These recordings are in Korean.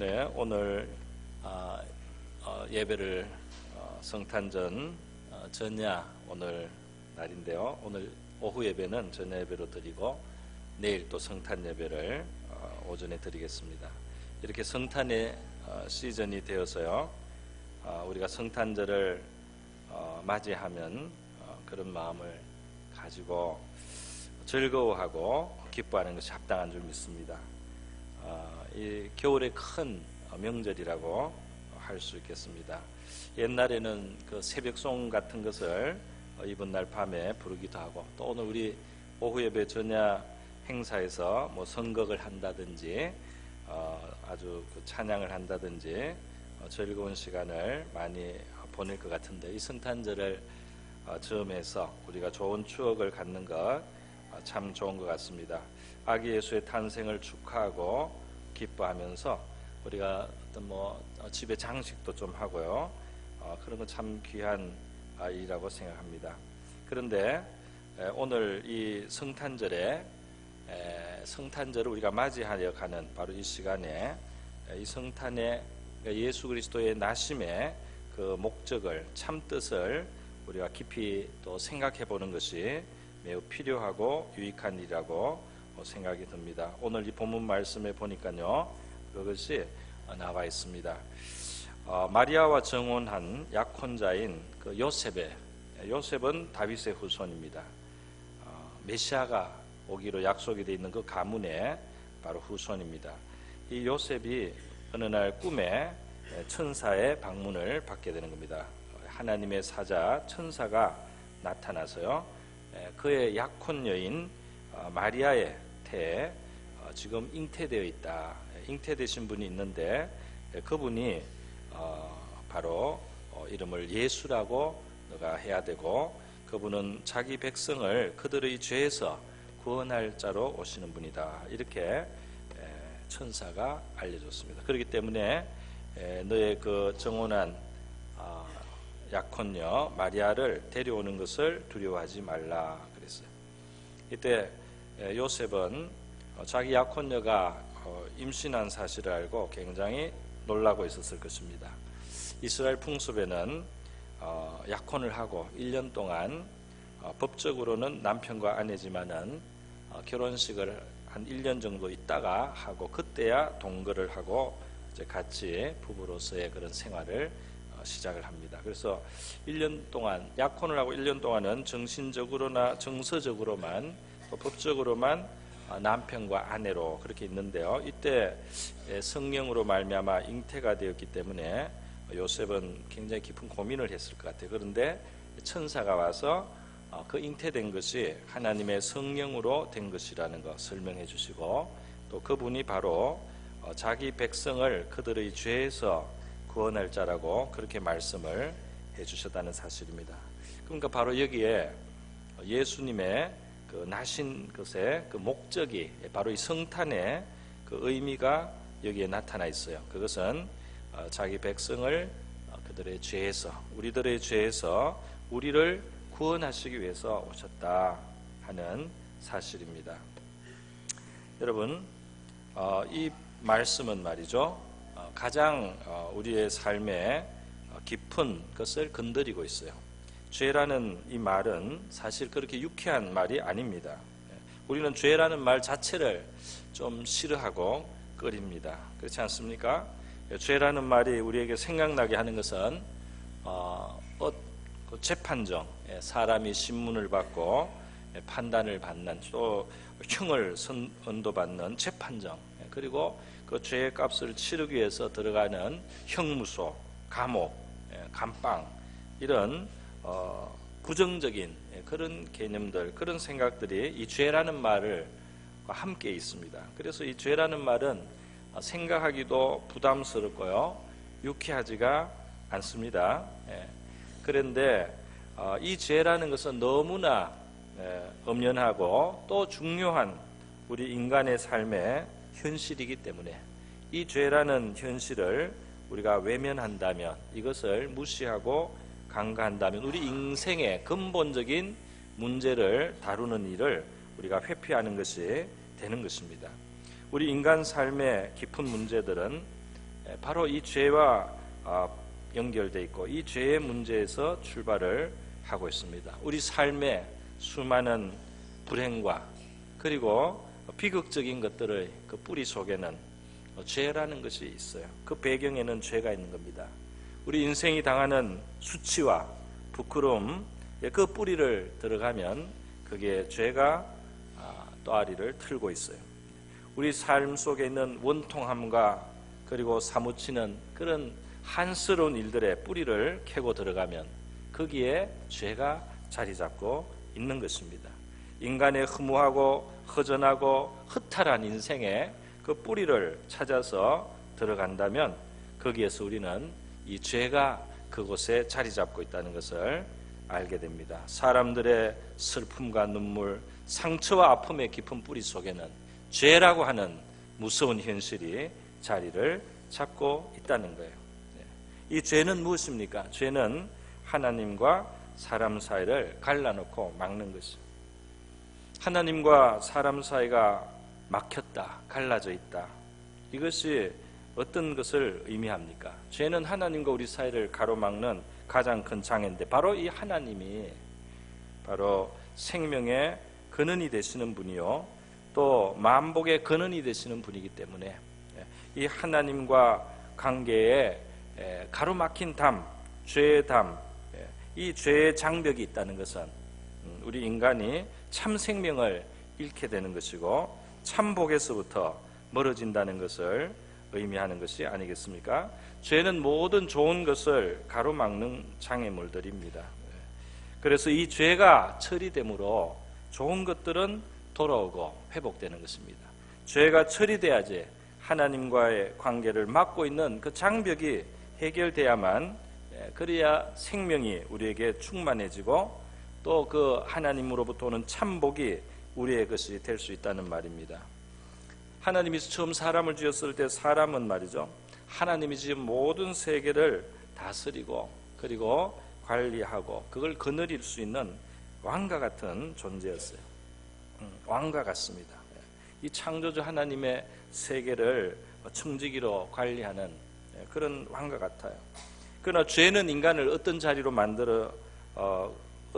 네, 오늘 아, 어, 예배를 어, 성탄전 어, 전야 오늘 날인데요. 오늘 오후 예배는 전야 예배로 드리고 내일 또 성탄 예배를 어, 오전에 드리겠습니다. 이렇게 성탄의 어, 시즌이 되어서요. 어, 우리가 성탄절을 어, 맞이하면 어, 그런 마음을 가지고 즐거워하고 기뻐하는 것이 합당한 줄 믿습니다. 어, 이 겨울의 큰 명절이라고 할 수 있겠습니다. 옛날에는 그 새벽송 같은 것을 어, 이번 날 밤에 부르기도 하고 또 오늘 우리 오후 예배 전야 행사에서 뭐 선곡을 한다든지 어, 아주 그 찬양을 한다든지 어, 즐거운 시간을 많이 보낼 것 같은데 이 성탄절을 어, 즈음해서 우리가 좋은 추억을 갖는 것 참 좋은 것 같습니다. 아기 예수의 탄생을 축하하고 기뻐하면서 우리가 어떤 뭐 어, 집에 장식도 좀 하고요. 어, 그런 건 참 귀한 아, 일이라고 생각합니다. 그런데 에, 오늘 이 성탄절에 에, 성탄절을 우리가 맞이하여 가는 바로 이 시간에 에, 이 성탄의 예수 그리스도의 나심의 그 목적을 참 뜻을 우리가 깊이 또 생각해 보는 것이 매우 필요하고 유익한 일이라고 생각이 듭니다. 오늘 이 본문 말씀에 보니까요, 그것이 나와 있습니다. 어, 마리아와 정혼한 약혼자인 그 요셉의 요셉은 다윗의 후손입니다. 어, 메시아가 오기로 약속이 되어 있는 그 가문의 바로 후손입니다. 이 요셉이 어느 날 꿈에 천사의 방문을 받게 되는 겁니다. 하나님의 사자 천사가 나타나서요. 그의 약혼 여인 어, 마리아의 태에 어, 지금 잉태되어 있다. 잉태되신 분이 있는데 그분이 어, 바로 이름을 예수라고 너가 해야 되고 그분은 자기 백성을 그들의 죄에서 구원할 자로 오시는 분이다. 이렇게 천사가 알려줬습니다. 그렇기 때문에 너의 그 정혼한 약혼녀 마리아를 데려오는 것을 두려워하지 말라 그랬어요. 이때 요셉은 어, 자기 약혼녀가 어, 임신한 사실을 알고 굉장히 놀라고 있었을 것입니다. 이스라엘 풍습에는 어, 약혼을 하고 1년 동안 법적으로는 남편과 아내지만은 결혼식을 한 1년 정도 있다가 하고 그때야 동거를 하고 이제 같이 부부로서의 그런 생활을 시작을 합니다. 그래서 1년 동안 약혼을 하고 1년 동안은 정신적으로나 정서적으로만 법적으로만 남편과 아내로 그렇게 있는데요. 이때 성령으로 말미암아 잉태가 되었기 때문에 요셉은 굉장히 깊은 고민을 했을 것 같아요. 그런데 천사가 와서 어, 그 잉태된 것이 하나님의 성령으로 된 것이라는 것 설명해 주시고 또 그분이 바로 어, 자기 백성을 그들의 죄에서 구원할 자라고 그렇게 말씀을 해 주셨다는 사실입니다. 그러니까 바로 여기에 예수님의 그 나신 것의 그 목적이 바로 이 성탄의 그 의미가 여기에 나타나 있어요. 그것은 어, 자기 백성을 어, 그들의 죄에서 우리들의 죄에서 우리를 구원하시기 위해서 오셨다 하는 사실입니다. 여러분 어, 이 말씀은 말이죠. 가장 우리의 삶에 깊은 것을 건드리고 있어요. 죄라는 이 말은 사실 그렇게 유쾌한 말이 아닙니다. 우리는 죄라는 말 자체를 좀 싫어하고 꺼립니다. 그렇지 않습니까? 죄라는 말이 우리에게 생각나게 하는 것은 어, 어, 그 재판정, 예, 사람이 신문을 받고 예, 판단을 받는 또 형을 선, 언도받는 재판정 예, 그리고 그 죄의 값을 치르기 위해서 들어가는 형무소, 감옥, 감방 이런 어, 부정적인 예, 그런 개념들, 그런 생각들이 이 죄라는 말을 함께 있습니다. 그래서 이 죄라는 말은 생각하기도 부담스럽고요, 유쾌하지가 않습니다. 예. 그런데 어, 이 죄라는 것은 너무나 예, 엄연하고 또 중요한 우리 인간의 삶의 현실이기 때문에 이 죄라는 현실을 우리가 외면한다면 이것을 무시하고 강가한다면 우리 인생의 근본적인 문제를 다루는 일을 우리가 회피하는 것이 되는 것입니다. 우리 인간 삶의 깊은 문제들은 예, 바로 이 죄와 아, 연결돼 있고 이 죄의 문제에서 출발을 하고 있습니다. 우리 삶의 수많은 불행과 그리고 비극적인 것들의 그 뿌리 속에는 죄라는 것이 있어요. 그 배경에는 죄가 있는 겁니다. 우리 인생이 당하는 수치와 부끄러움 예, 그 뿌리를 들어가면 그게 죄가 아, 또아리를 틀고 있어요. 우리 삶 속에 있는 원통함과 그리고 사무치는 그런 한스러운 일들의 뿌리를 캐고 들어가면 거기에 죄가 자리 잡고 있는 것입니다. 인간의 허무하고 허전하고 허탈한 인생의 그 뿌리를 찾아서 들어간다면 거기에서 우리는 이 죄가 그곳에 자리 잡고 있다는 것을 알게 됩니다. 사람들의 슬픔과 눈물, 상처와 아픔의 깊은 뿌리 속에는 죄라고 하는 무서운 현실이 자리를 잡고 있다는 거예요. 네. 이 죄는 무엇입니까? 죄는 하나님과 사람 사이를 갈라놓고 막는 것입니다. 하나님과 사람 사이가 막혔다, 갈라져 있다. 이것이 어떤 것을 의미합니까? 죄는 하나님과 우리 사이를 가로막는 가장 큰 장애인데 바로 이 하나님이 바로 생명의 근원이 되시는 분이요 또 만복의 근원이 되시는 분이기 때문에 이 하나님과 관계에 가로막힌 담, 죄의 담, 이 죄의 장벽이 있다는 것은 음, 우리 인간이 참 생명을 잃게 되는 것이고 참 복에서부터 멀어진다는 것을 의미하는 것이 아니겠습니까? 죄는 모든 좋은 것을 가로막는 장애물들입니다. 그래서 이 죄가 처리되므로 좋은 것들은 돌아오고 회복되는 것입니다. 죄가 처리돼야지 하나님과의 관계를 막고 있는 그 장벽이 해결돼야만 예, 그래야 생명이 우리에게 충만해지고 또 그 하나님으로부터 오는 참복이 우리의 것이 될 수 있다는 말입니다. 하나님이 처음 사람을 지었을 때 사람은 말이죠. 하나님이 지금 모든 세계를 다스리고 그리고 관리하고 그걸 거느릴 수 있는 왕과 같은 존재였어요. 음, 왕과 같습니다. 이 창조주 하나님의 세계를 청지기로 관리하는 예, 그런 왕과 같아요. 그러나 죄는 인간을 어떤 자리로 만들어 어,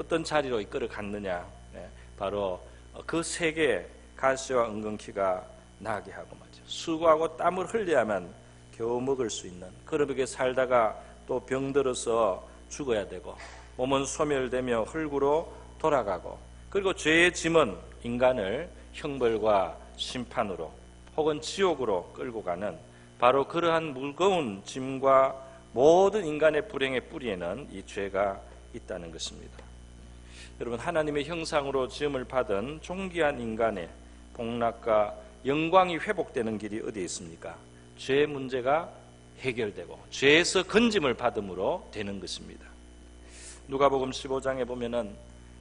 떤 자리로 이끌어 갔느냐? 예, 바로 그 세계 가시와 은근키가 나게 하고 말이죠. 수고하고 땀을 흘려야만 겨우 먹을 수 있는 그렇게 살다가 또 병들어서 죽어야 되고 몸은 소멸되며 흙으로 돌아가고 그리고 죄의 짐은 인간을 형벌과 심판으로 혹은 지옥으로 끌고 가는 바로 그러한 무거운 짐과 모든 인간의 불행의 뿌리에는 이 죄가 있다는 것입니다. 여러분 하나님의 형상으로 지음을 받은 존귀한 인간의 복락과 영광이 회복되는 길이 어디에 있습니까? 죄 문제가 해결되고 죄에서 건짐을 받음으로 되는 것입니다. 누가복음 15장에 보면은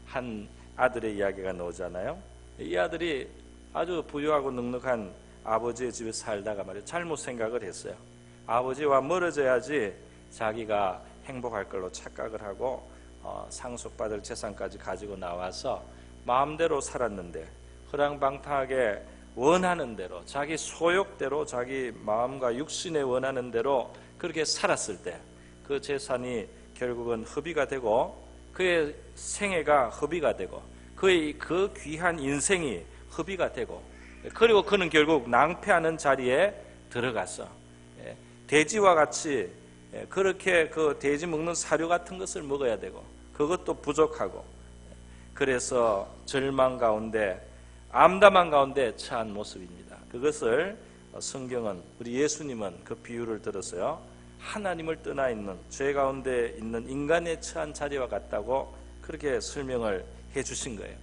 한 아들의 이야기가 나오잖아요. 이 아들이 아주 부유하고 넉넉한 아버지의 집에 살다가 말이에요. 잘못 생각을 했어요. 아버지와 멀어져야지 자기가 행복할 걸로 착각을 하고 어, 상속받을 재산까지 가지고 나와서 마음대로 살았는데 허랑방탕하게 원하는 대로 자기 소욕대로 자기 마음과 육신에 원하는 대로 그렇게 살았을 때 그 재산이 결국은 허비가 되고 그의 생애가 허비가 되고 그의 그 귀한 인생이 허비가 되고 그리고 그는 결국 낭패하는 자리에 들어가서 예, 돼지와 같이 예, 그렇게 그 돼지 먹는 사료 같은 것을 먹어야 되고 그것도 부족하고 그래서 절망 가운데 암담한 가운데 처한 모습입니다. 그것을 성경은 우리 예수님은 그 비유를 들었어요. 하나님을 떠나 있는 죄 가운데 있는 인간의 처한 자리와 같다고 그렇게 설명을 해 주신 거예요.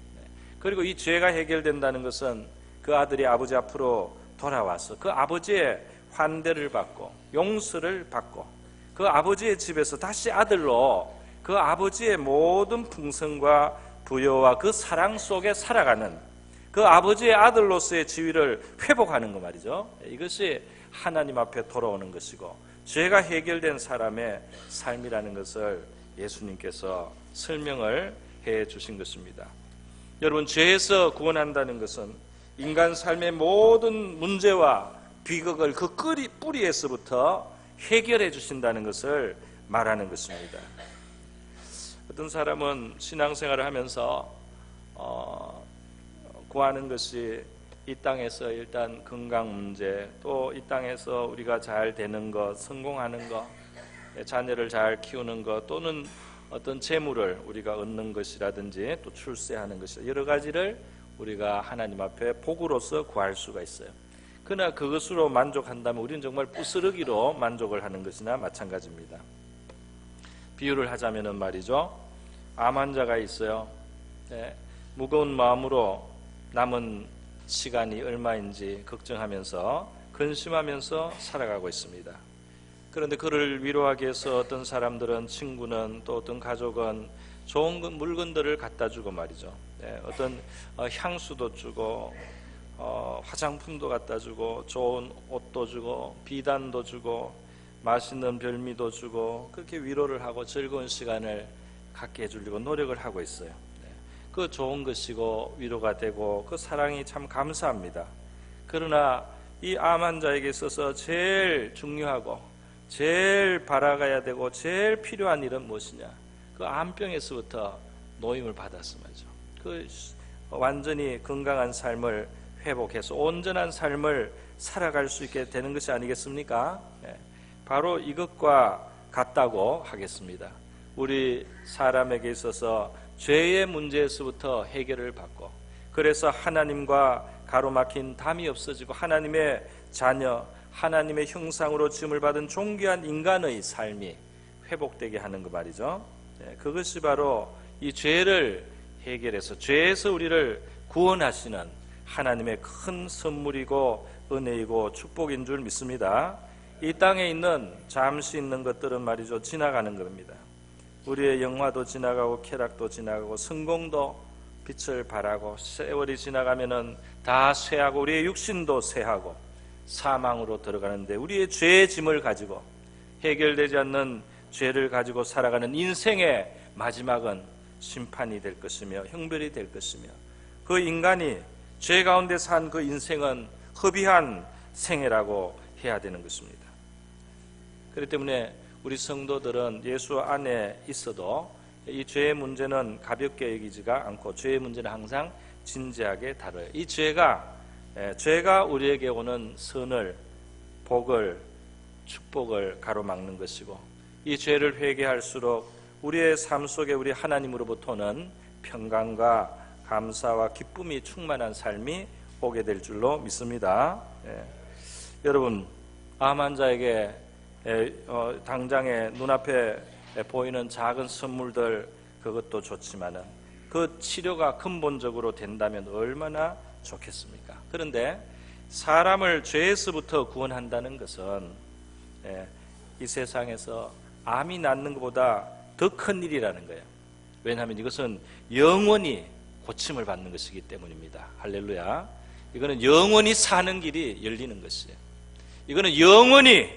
그리고 이 죄가 해결된다는 것은 그 아들이 아버지 앞으로 돌아와서 그 아버지의 환대를 받고 용서를 받고 그 아버지의 집에서 다시 아들로 그 아버지의 모든 풍성과 부여와 그 사랑 속에 살아가는 그 아버지의 아들로서의 지위를 회복하는 거 말이죠. 이것이 하나님 앞에 돌아오는 것이고 죄가 해결된 사람의 삶이라는 것을 예수님께서 설명을 해 주신 것입니다. 여러분 죄에서 구원한다는 것은 인간 삶의 모든 문제와 비극을 그 뿌리, 뿌리에서부터 해결해 주신다는 것을 말하는 것입니다. 어떤 사람은 신앙생활을 하면서 어, 구하는 것이 이 땅에서 일단 건강 문제, 또 이 땅에서 우리가 잘 되는 것, 성공하는 것, 자녀를 잘 키우는 것, 또는 어떤 재물을 우리가 얻는 것이라든지 또 출세하는 것이 여러 가지를 우리가 하나님 앞에 복으로서 구할 수가 있어요. 그러나 그것으로 만족한다면 우리는 정말 부스러기로 만족을 하는 것이나 마찬가지입니다. 비유를 하자면은 말이죠. 암 환자가 있어요. 네, 무거운 마음으로 남은 시간이 얼마인지 걱정하면서 근심하면서 살아가고 있습니다. 그런데 그를 위로하기 위해서 어떤 사람들은 친구는 또 어떤 가족은 좋은 그 물건들을 갖다 주고 말이죠. 네, 어떤 어, 향수도 주고 어, 화장품도 갖다 주고 좋은 옷도 주고 비단도 주고 맛있는 별미도 주고 그렇게 위로를 하고 즐거운 시간을 갖게 해주려고 노력을 하고 있어요. 네. 그 좋은 것이고 위로가 되고 그 사랑이 참 감사합니다. 그러나 이 암 환자에게 있어서 제일 중요하고 제일 바라가야 되고 제일 필요한 일은 무엇이냐? 그 암병에서부터 노임을 받았음하죠. 그 완전히 건강한 삶을 회복해서 온전한 삶을 살아갈 수 있게 되는 것이 아니겠습니까? 네. 바로 이것과 같다고 하겠습니다. 우리 사람에게 있어서 죄의 문제에서부터 해결을 받고 그래서 하나님과 가로막힌 담이 없어지고 하나님의 자녀, 하나님의 형상으로 지음을 받은 존귀한 인간의 삶이 회복되게 하는 것 말이죠. 네, 그것이 바로 이 죄를 해결해서 죄에서 우리를 구원하시는 하나님의 큰 선물이고 은혜이고 축복인 줄 믿습니다. 이 땅에 있는 잠시 있는 것들은 말이죠 지나가는 겁니다. 우리의 영화도 지나가고 쾌락도 지나가고 성공도 빛을 발하고 세월이 지나가면은 다 쇠하고 우리의 육신도 쇠하고 사망으로 들어가는데 우리의 죄의 짐을 가지고 해결되지 않는 죄를 가지고 살아가는 인생의 마지막은 심판이 될 것이며 형벌이 될 것이며 그 인간이 죄 가운데 산 그 인생은 허비한 생애라고 해야 되는 것입니다. 그렇기 때문에 우리 성도들은 예수 안에 있어도 이 죄의 문제는 가볍게 여기지가 않고 죄의 문제는 항상 진지하게 다뤄요. 이 죄가 예, 죄가 우리에게 오는 선을 복을 축복을 가로막는 것이고 이 죄를 회개할수록 우리의 삶 속에 우리 하나님으로부터는 평강과 감사와 기쁨이 충만한 삶이 오게 될 줄로 믿습니다. 예. 여러분 암 환자에게 당장에 눈앞에 보이는 작은 선물들 그것도 좋지만은 그 치료가 근본적으로 된다면 얼마나 좋겠습니까? 그런데 사람을 죄에서부터 구원한다는 것은 예, 이 세상에서 암이 낫는 것보다 더 큰 일이라는 거예요. 왜냐하면 이것은 영원히 고침을 받는 것이기 때문입니다. 할렐루야. 이거는 영원히 사는 길이 열리는 것이에요. 이거는 영원히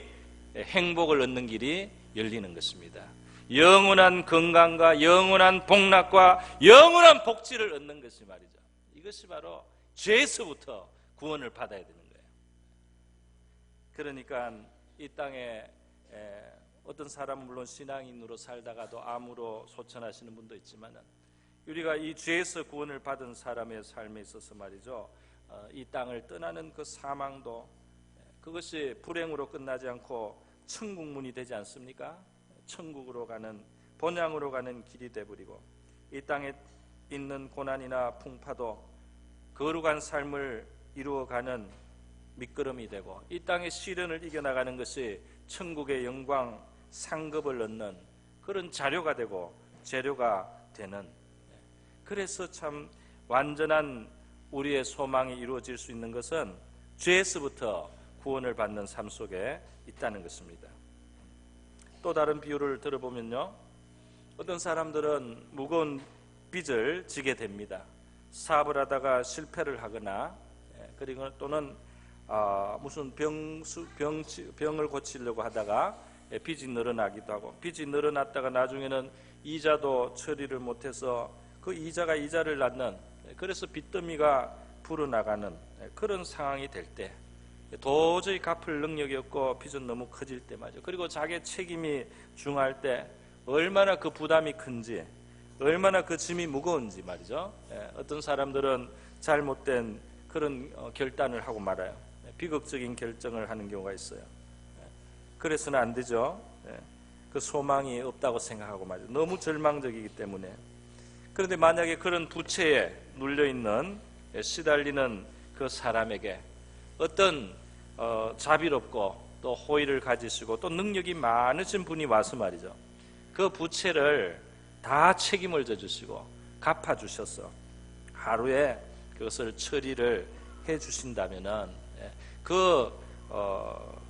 행복을 얻는 길이 열리는 것입니다. 영원한 건강과 영원한 복락과 영원한 복지를 얻는 것이 말이죠. 이것이 바로 죄에서부터 구원을 받아야 되는 거예요. 그러니까 이 땅에 어떤 사람은 물론 신앙인으로 살다가도 암으로 소천하시는 분도 있지만은 우리가 이 죄에서 구원을 받은 사람의 삶에 있어서 말이죠. 어, 이 땅을 떠나는 그 사망도 그것이 불행으로 끝나지 않고 천국 문이 되지 않습니까? 천국으로 가는 본향으로 가는 길이 되버리고 이 땅에 있는 고난이나 풍파도 거룩한 삶을 이루어가는 미끄럼이 되고 이 땅의 시련을 이겨나가는 것이 천국의 영광 상급을 얻는 그런 자료가 되고 재료가 되는 그래서 참 완전한 우리의 소망이 이루어질 수 있는 것은 죄에서부터 구원을 받는 삶 속에 있다는 것입니다. 또 다른 비유를 들어보면요. 어떤 사람들은 무거운 빚을 지게 됩니다. 사업을 하다가 실패를 하거나 예, 그리고 또는 아, 무슨 병, 병, 병을 고치려고 하다가 예, 빚이 늘어나기도 하고 빚이 늘어났다가 나중에는 이자도 처리를 못해서 그 이자가 이자를 낳는 예, 그래서 빚더미가 불어나가는 그런 상황이 될 때 도저히 갚을 능력이 없고 빚은 너무 커질 때 말이죠. 그리고 자기의 책임이 중할 때 얼마나 그 부담이 큰지, 얼마나 그 짐이 무거운지 말이죠. 예, 어떤 사람들은 잘못된 그런 어, 결단을 하고 말아요. 예, 비극적인 결정을 하는 경우가 있어요. 예, 그래서는 안 되죠. 예, 그 소망이 없다고 생각하고 말이죠. 너무 절망적이기 때문에. 그런데 만약에 그런 부채에 눌려 있는 예, 시달리는 그 사람에게 어떤 어, 자비롭고 또 호의를 가지시고 또 능력이 많으신 분이 와서 말이죠. 그 부채를 다 책임을 져주시고 갚아주셔서 하루에 그것을 처리를 해주신다면은 예, 그 어,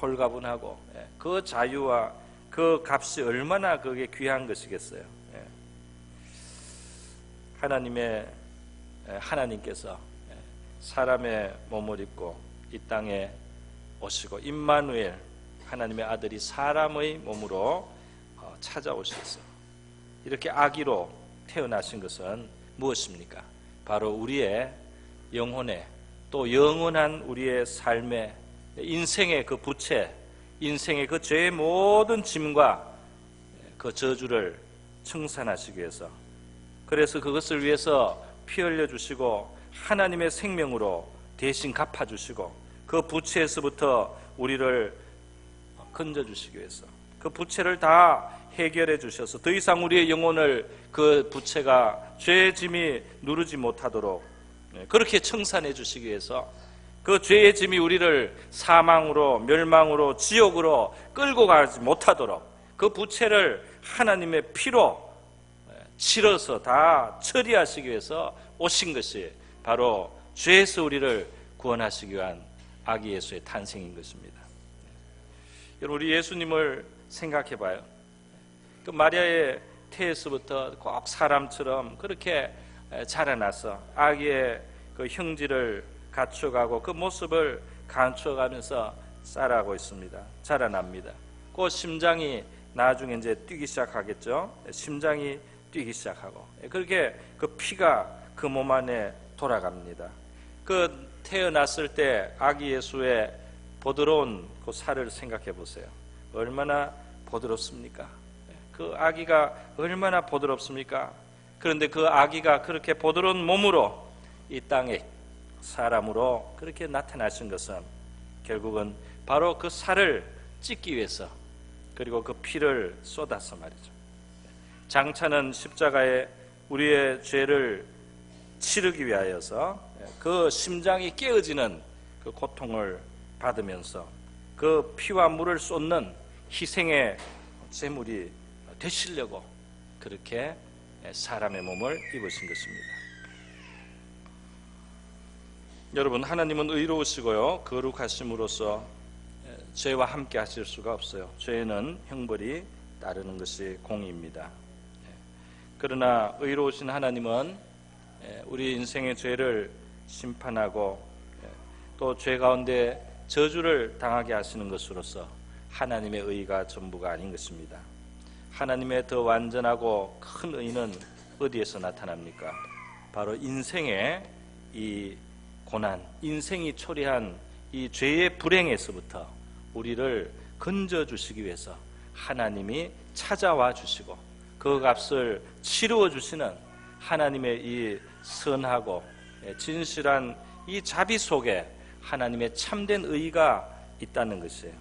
홀가분하고 예, 그 자유와 그 값이 얼마나 그게 귀한 것이겠어요. 예. 하나님의 예, 하나님께서 예, 사람의 몸을 입고 이 땅에 오시고 임마누엘 하나님의 아들이 사람의 몸으로 어, 찾아오셔서 이렇게 아기로 태어나신 것은 무엇입니까? 바로 우리의 영혼의 또 영원한 우리의 삶의 인생의 그 부채, 인생의 그 죄의 모든 짐과 그 저주를 청산하시기 위해서 그래서 그것을 위해서 피 흘려 주시고 하나님의 생명으로 대신 갚아 주시고 그 부채에서부터 우리를 건져 주시기 위해서 그 부채를 다 해결해 주셔서 더 이상 우리의 영혼을 그 부채가 죄의 짐이 누르지 못하도록 네, 그렇게 청산해 주시기 위해서 그 죄의 짐이 우리를 사망으로 멸망으로 지옥으로 끌고 가지 못하도록 그 부채를 하나님의 피로 네, 치러서 다 처리하시기 위해서 오신 것이 바로 죄에서 우리를 구원하시기 위한 아기 예수의 탄생인 것입니다. 여러분 우리 예수님을 생각해 봐요. 그 마리아의 태에서부터 꼭 사람처럼 그렇게 자라나서 아기의 그 형질을 갖춰가고 그 모습을 감춰가면서 자라고 있습니다. 자라납니다. 그 심장이 나중에 이제 뛰기 시작하겠죠. 심장이 뛰기 시작하고 그렇게 그 피가 그 몸 안에 돌아갑니다. 그 태어났을 때 아기 예수의 부드러운 그 살을 생각해 보세요. 얼마나 부드럽습니까? 그 아기가 얼마나 부드럽습니까? 그런데 그 아기가 그렇게 부드러운 몸으로 이 땅에 사람으로 그렇게 나타나신 것은 결국은 바로 그 살을 찢기 위해서 그리고 그 피를 쏟아서 말이죠. 장차는 십자가에 우리의 죄를 치르기 위하여서 그 심장이 깨어지는 그 고통을 받으면서 그 피와 물을 쏟는 희생의 제물이 되시려고 그렇게 사람의 몸을 입으신 것입니다. 여러분 하나님은 의로우시고요 거룩하심으로써 죄와 함께 하실 수가 없어요. 죄는 형벌이 따르는 것이 공의입니다. 그러나 의로우신 하나님은 우리 인생의 죄를 심판하고 또 죄 가운데 저주를 당하게 하시는 것으로서 하나님의 의가 전부가 아닌 것입니다. 하나님의 더 완전하고 큰 의는 어디에서 나타납니까? 바로 인생의 이 고난, 인생이 초래한 이 죄의 불행에서부터 우리를 건져 주시기 위해서 하나님이 찾아와 주시고 그 값을 치루어 주시는 하나님의 이 선하고 진실한 이 자비 속에 하나님의 참된 의가 있다는 것이에요.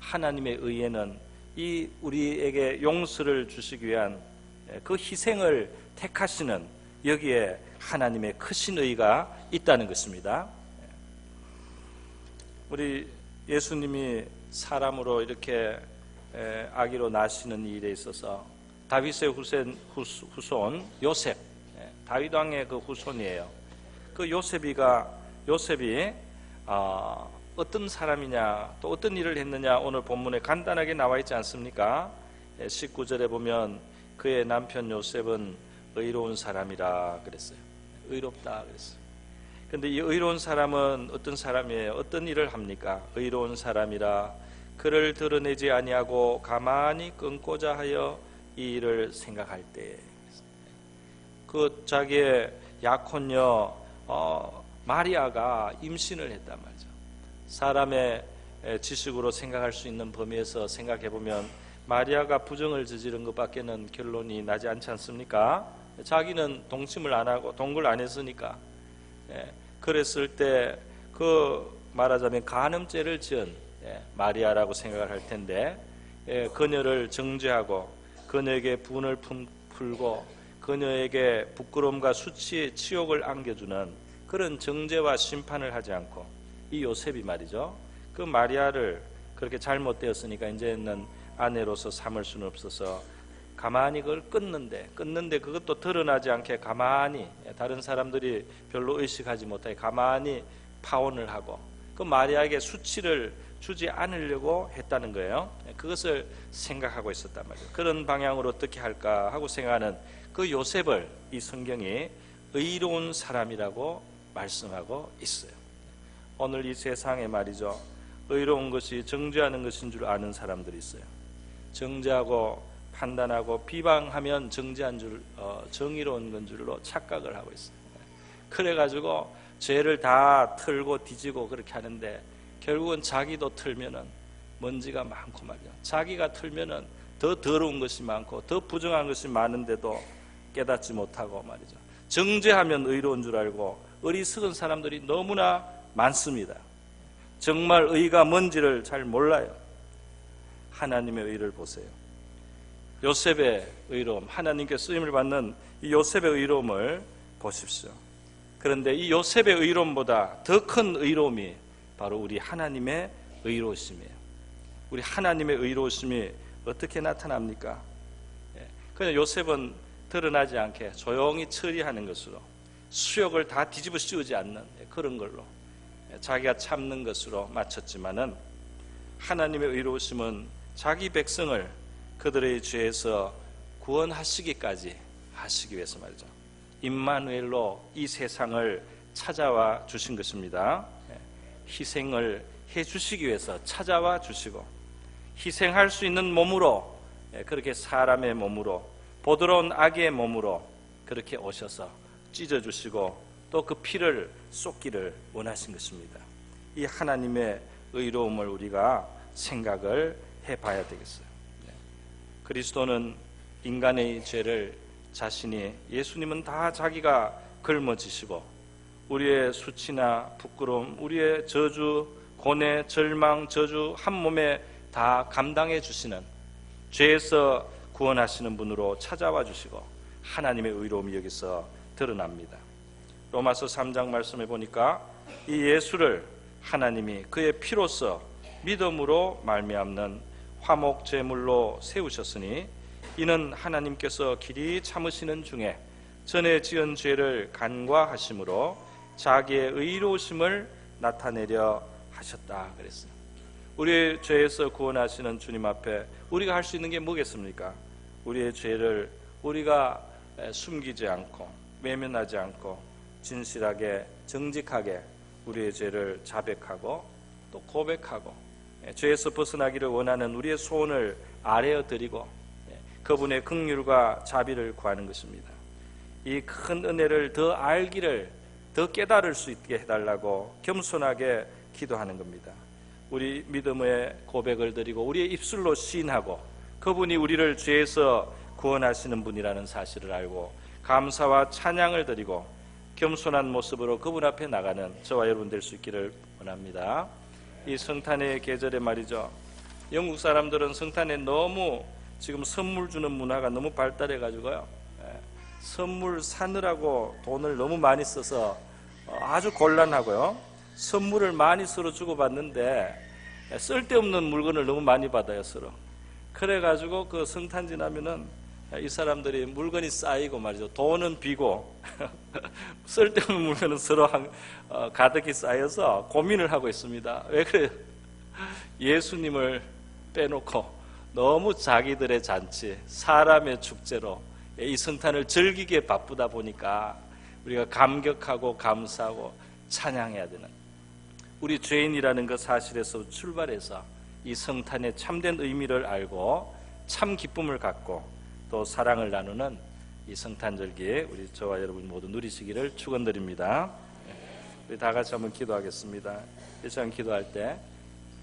하나님의 의에는 이 우리에게 용서를 주시기 위한 그 희생을 택하시는 여기에 하나님의 크신 의가 있다는 것입니다. 우리 예수님이 사람으로 이렇게 아기로 나시는 일에 있어서 다윗의 후손, 후손 요셉, 다윗 왕의 그 후손이에요. 그 요셉이가 요셉이 어, 어떤 사람이냐 또 어떤 일을 했느냐 오늘 본문에 간단하게 나와 있지 않습니까? 19절에 보면 그의 남편 요셉은 의로운 사람이라 그랬어요. 의롭다 그랬어요. 근데 이 의로운 사람은 어떤 사람이에요? 어떤 일을 합니까? 의로운 사람이라 그를 드러내지 아니하고 가만히 끊고자 하여 이 일을 생각할 때 그 자기의 약혼녀 어, 마리아가 임신을 했단 말이죠. 사람의 에, 지식으로 생각할 수 있는 범위에서 생각해 보면 마리아가 부정을 저지른 것밖에는 결론이 나지 않지 않습니까? 자기는 동침을 안 하고 동굴 안 했으니까 예, 그랬을 때 그 말하자면 간음죄를 지은 예, 마리아라고 생각을 할 텐데 예, 그녀를 정죄하고 그녀에게 분을 품- 풀고 그녀에게 부끄러움과 수치의 치욕을 안겨주는 그런 정죄와 심판을 하지 않고 이 요셉이 말이죠. 그 마리아를 그렇게 잘못되었으니까 이제는 아내로서 삼을 수는 없어서 가만히 그걸 끊는데 끊는데 그것도 드러나지 않게 가만히 다른 사람들이 별로 의식하지 못하게 가만히 파혼을 하고 그 마리아에게 수치를 주지 않으려고 했다는 거예요. 그것을 생각하고 있었단 말이에요. 그런 방향으로 어떻게 할까 하고 생각하는 그 요셉을 이 성경이 의로운 사람이라고 말씀하고 있어요. 오늘 이 세상에 말이죠. 의로운 것이 정죄하는 것인 줄 아는 사람들이 있어요. 정죄하고 판단하고 비방하면 정죄한 줄 어, 정의로운 건 줄로 착각을 하고 있어요. 그래가지고 죄를 다 틀고 뒤지고 그렇게 하는데 결국은 자기도 틀면은 먼지가 많고 말이야. 자기가 틀면은 더 더러운 것이 많고 더 부정한 것이 많은데도 깨닫지 못하고 말이죠. 정죄하면 의로운 줄 알고 어리석은 사람들이 너무나 많습니다. 정말 의가 뭔지를 잘 몰라요. 하나님의 의를 보세요. 요셉의 의로움, 하나님께 쓰임을 받는 이 요셉의 의로움을 보십시오. 그런데 이 요셉의 의로움보다 더 큰 의로움이 바로 우리 하나님의 의로우심이에요. 우리 하나님의 의로우심이 어떻게 나타납니까? 예, 그냥 요셉은 드러나지 않게 조용히 처리하는 것으로 수욕을 다 뒤집어 씌우지 않는 예, 그런 걸로 예, 자기가 참는 것으로 마쳤지만은 하나님의 의로우심은 자기 백성을 그들의 죄에서 구원하시기까지 하시기 위해서 말이죠. 임마누엘로 이 세상을 찾아와 주신 것입니다. 예, 희생을 해 주시기 위해서 찾아와 주시고 희생할 수 있는 몸으로 예, 그렇게 사람의 몸으로 보드러운 아기의 몸으로 그렇게 오셔서 찢어 주시고 또 그 피를 쏟기를 원하신 것입니다. 이 하나님의 의로움을 우리가 생각을 해 봐야 되겠어요. 예. 그리스도는 인간의 죄를 자신이 예수님은 다 자기가 걸머지시고 우리의 수치나 부끄러움, 우리의 저주, 고뇌, 절망, 저주 한 몸에 다 감당해 주시는 죄에서 구원하시는 분으로 찾아와 주시고 하나님의 의로움이 여기서 드러납니다. 로마서 3장 말씀해 보니까 이 예수를 하나님이 그의 피로써 믿음으로 말미암는 화목 제물로 세우셨으니 이는 하나님께서 길이 참으시는 중에 전에 지은 죄를 간과하심으로 자기의 의로우심을 나타내려 하셨다 그랬어요. 우리의 죄에서 구원하시는 주님 앞에 우리가 할 수 있는 게 뭐겠습니까? 우리의 죄를 우리가 숨기지 않고 외면하지 않고 진실하게 정직하게 우리의 죄를 자백하고 또 고백하고 예, 죄에서 벗어나기를 원하는 우리의 소원을 아뢰어 드리고 예, 그분의 긍휼과 자비를 구하는 것입니다. 이 큰 은혜를 더 알기를 더 깨달을 수 있게 해달라고 겸손하게 기도하는 겁니다. 우리 믿음의 고백을 드리고 우리의 입술로 시인하고 그분이 우리를 죄에서 구원하시는 분이라는 사실을 알고 감사와 찬양을 드리고 겸손한 모습으로 그분 앞에 나가는 저와 여러분 될 수 있기를 원합니다. 이 성탄의 계절에 말이죠. 영국 사람들은 성탄에 너무 지금 선물 주는 문화가 너무 발달해 가지고요. 예, 선물 사느라고 돈을 너무 많이 써서 어, 아주 곤란하고요. 선물을 많이 서로 주고받는데 예, 쓸데없는 물건을 너무 많이 받아요 서로. 그래가지고 그 성탄 지나면은 이 사람들이 물건이 쌓이고 말이죠. 돈은 비고 쓸데없는 물건은 서로 한, 어, 가득히 쌓여서 고민을 하고 있습니다. 왜 그래요? 예수님을 빼놓고 너무 자기들의 잔치, 사람의 축제로 이 성탄을 즐기기에 바쁘다 보니까 우리가 감격하고 감사하고 찬양해야 되는 우리 죄인이라는 그 사실에서 출발해서 이 성탄의 참된 의미를 알고 참 기쁨을 갖고 또 사랑을 나누는 이 성탄절기에 우리 저와 여러분 모두 누리시기를 축원드립니다. 우리 다 같이 한번 기도하겠습니다. 이 시간 기도할 때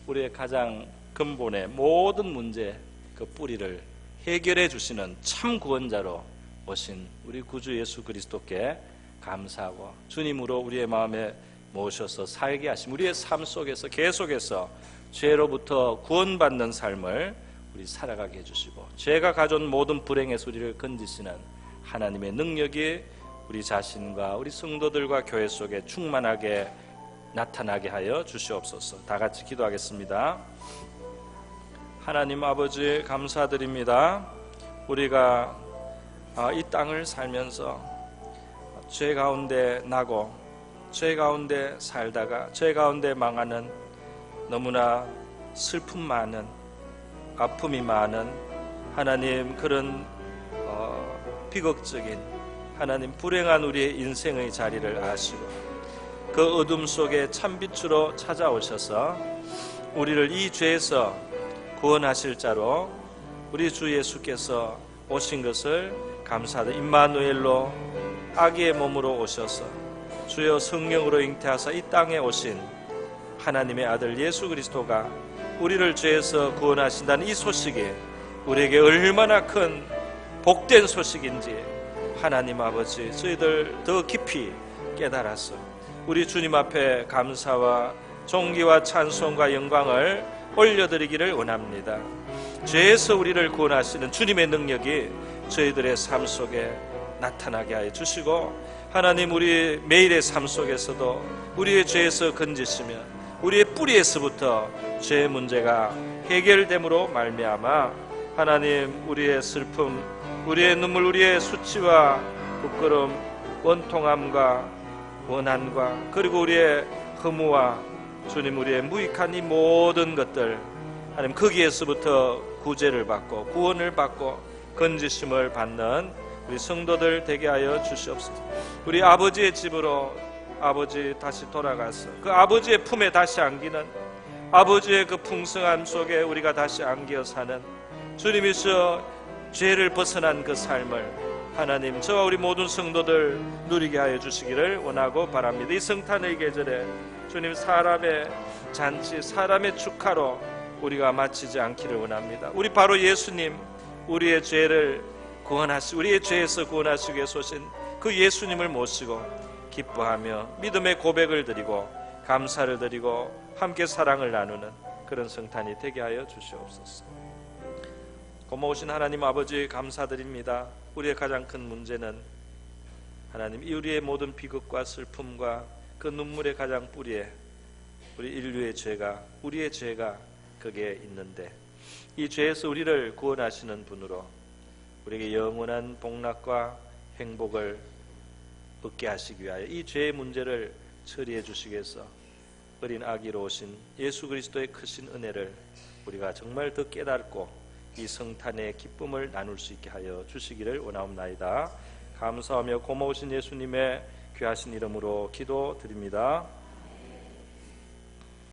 우리의 가장 근본의 모든 문제 그 뿌리를 해결해 주시는 참 구원자로 오신 우리 구주 예수 그리스도께 감사하고 주님으로 우리의 마음에 모셔서 살게 하심 우리의 삶 속에서 계속해서 죄로부터 구원받는 삶을 우리 살아가게 해주시고 죄가 가져온 모든 불행의 소리를 건지시는 하나님의 능력이 우리 자신과 우리 성도들과 교회 속에 충만하게 나타나게 하여 주시옵소서. 다 같이 기도하겠습니다. 하나님 아버지 감사드립니다. 우리가 아, 이 땅을 살면서 죄 가운데 나고 죄 가운데 살다가 죄 가운데 망하는 너무나 슬픔 많은 아픔이 많은 하나님 그런 어, 비극적인 하나님 불행한 우리의 인생의 자리를 아시고 그 어둠 속에 참빛으로 찾아오셔서 우리를 이 죄에서 구원하실 자로 우리 주 예수께서 오신 것을 감사하다. 임마누엘로 아기의 몸으로 오셔서 주여 성령으로 잉태하사 이 땅에 오신 하나님의 아들 예수 그리스도가 우리를 죄에서 구원하신다는 이 소식이 우리에게 얼마나 큰 복된 소식인지 하나님 아버지 저희들 더 깊이 깨달았어. 우리 주님 앞에 감사와 존귀와 찬송과 영광을 올려드리기를 원합니다. 죄에서 우리를 구원하시는 주님의 능력이 저희들의 삶 속에 나타나게 하여 주시고 하나님 우리 매일의 삶 속에서도 우리의 죄에서 건지시며 우리의 뿌리에서부터 죄의 문제가 해결됨으로 말미암아 하나님 우리의 슬픔, 우리의 눈물, 우리의 수치와 부끄럼, 원통함과 원한과 그리고 우리의 허무와 주님 우리의 무익한 이 모든 것들 하나님 거기에서부터 구제를 받고 구원을 받고 건지심을 받는 우리 성도들 되게 하여 주시옵소서. 우리 아버지의 집으로 아버지 다시 돌아가서 그 아버지의 품에 다시 안기는 아버지의 그 풍성함 속에 우리가 다시 안겨 사는 주님이서 죄를 벗어난 그 삶을 하나님 저와 우리 모든 성도들 누리게 하여 주시기를 원하고 바랍니다. 이 성탄의 계절에 주님 사람의 잔치, 사람의 축하로 우리가 마치지 않기를 원합니다. 우리 바로 예수님, 우리의 죄를 구원하시, 우리의 죄에서 구원하시기 위해 오신 그 예수님을 모시고 기뻐하며 믿음의 고백을 드리고 감사를 드리고 함께 사랑을 나누는 그런 성탄이 되게 하여 주시옵소서. 고마우신 하나님 아버지 감사드립니다. 우리의 가장 큰 문제는 하나님 이 우리의 모든 비극과 슬픔과 그 눈물의 가장 뿌리에 우리 인류의 죄가 우리의 죄가 거기에 있는데 이 죄에서 우리를 구원하시는 분으로 우리에게 영원한 복락과 행복을 얻게 하시기 위하여 이 죄의 문제를 처리해 주시기 위해서 어린 아기로 오신 예수 그리스도의 크신 은혜를 우리가 정말 더 깨닫고 이 성탄의 기쁨을 나눌 수 있게 하여 주시기를 원하옵나이다. 감사하며 고마우신 예수님의 귀하신 이름으로 기도드립니다.